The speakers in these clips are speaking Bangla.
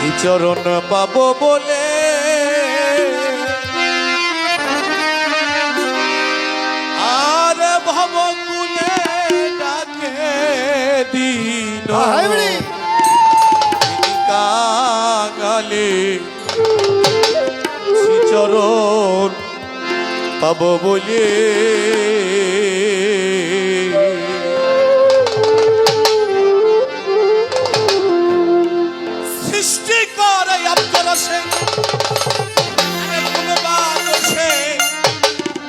শ্রীচরণ পাব বলে। আর ভব কুলে ডাকে দিন। কাঙালে শ্রীচরণ পাব বলে। সৃষ্টি করে আত্মরসে বসে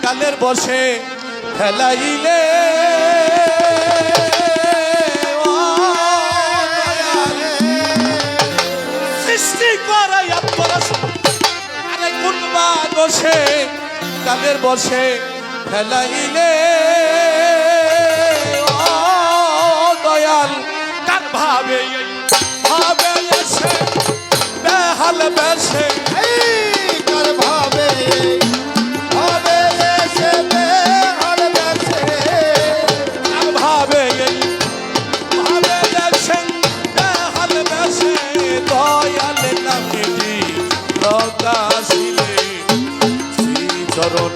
কালের বসে দয়ালে। সৃষ্টি করে আত্মরসে আরে কোনবা দোষে কালের বসে খেলাইলে ও দয়াল, কার ভাবে বেশে। কার ভাবে ভাবে বেহাল বেছে কার ভাবে ভাবে এসে বেহাল দয়াল নামিটি প্রকাশিলে শ্রীচরণ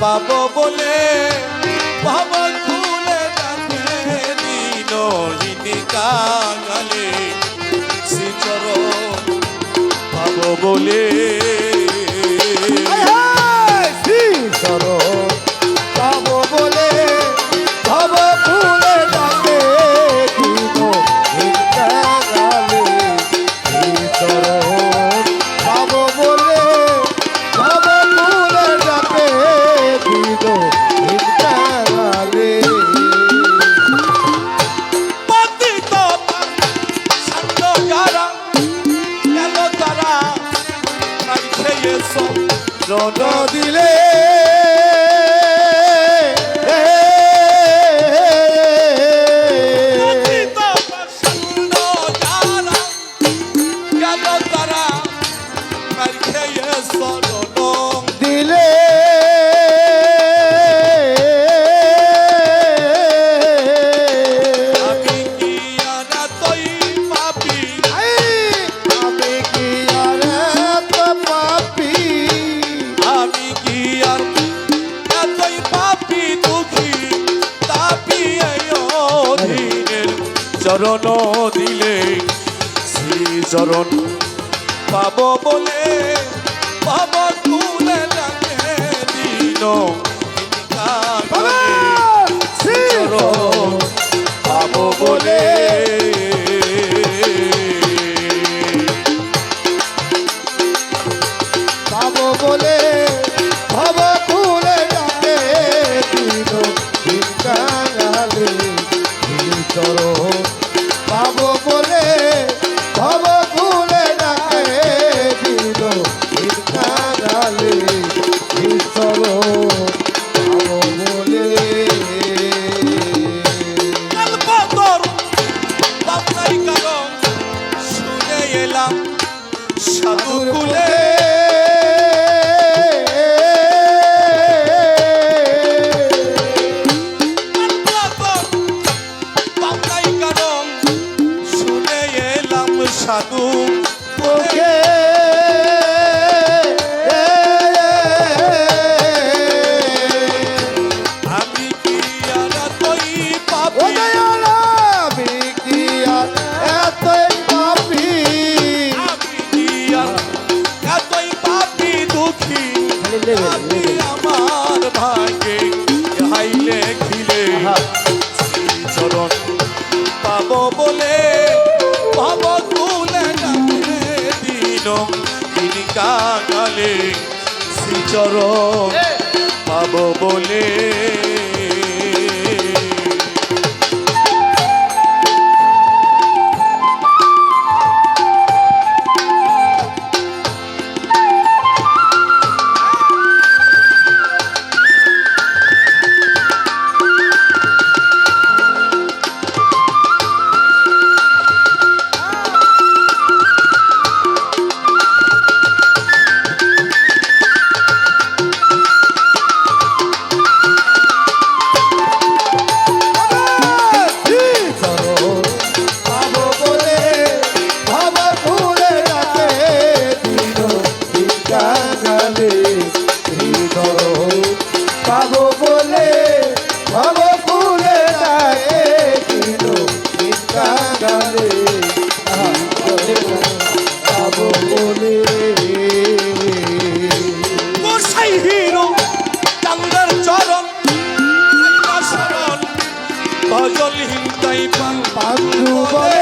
পাব বলে ভাব খুলে ডাকে দিন কাঙালে। পাব বলে সব রণ চরণ দিলে শ্রী চরণ পাব বলে পাব তুলে ডাকে চরণ পাব বলে। পাব বলে ভব খুলে ডাকে দিল। চিন্তাগালে ঈশ্বর কাঙালে শ্রীচরণ পাব বলে বলে ভালো ফুলে ডাকে ছিল মিথ্যা গালে ভালো বলে ভজন হিন্দাই পান পান বলে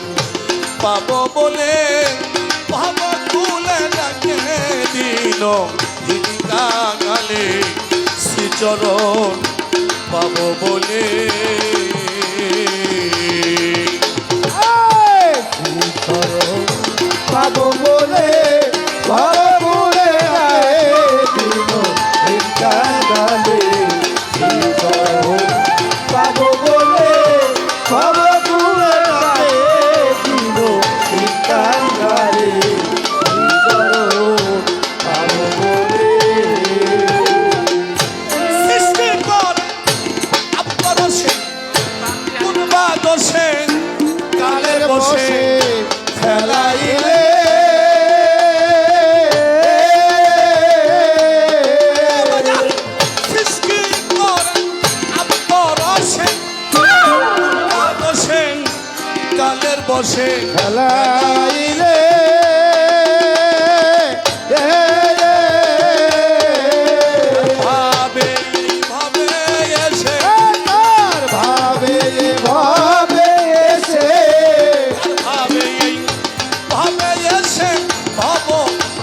দিদি কাঙালে শ্রীচরণ পাব বলে। পাব বলে।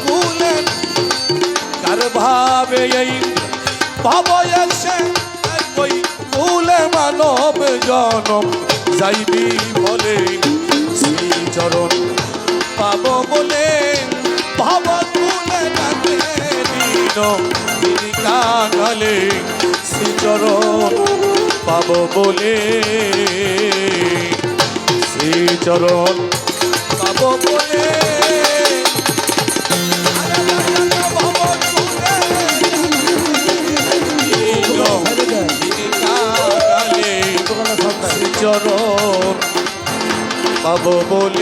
ভুলেন কার ভাবে এই ভাব এসে কই ভুলে মানব জনম যাইবি বলে। শ্রীচরণ পাব বলে ভাব তুলে ডাকে কাঙালে শ্রীচরণ পাব বলে শ্রীচরণ পাব বলে। তিনি পাব বলে।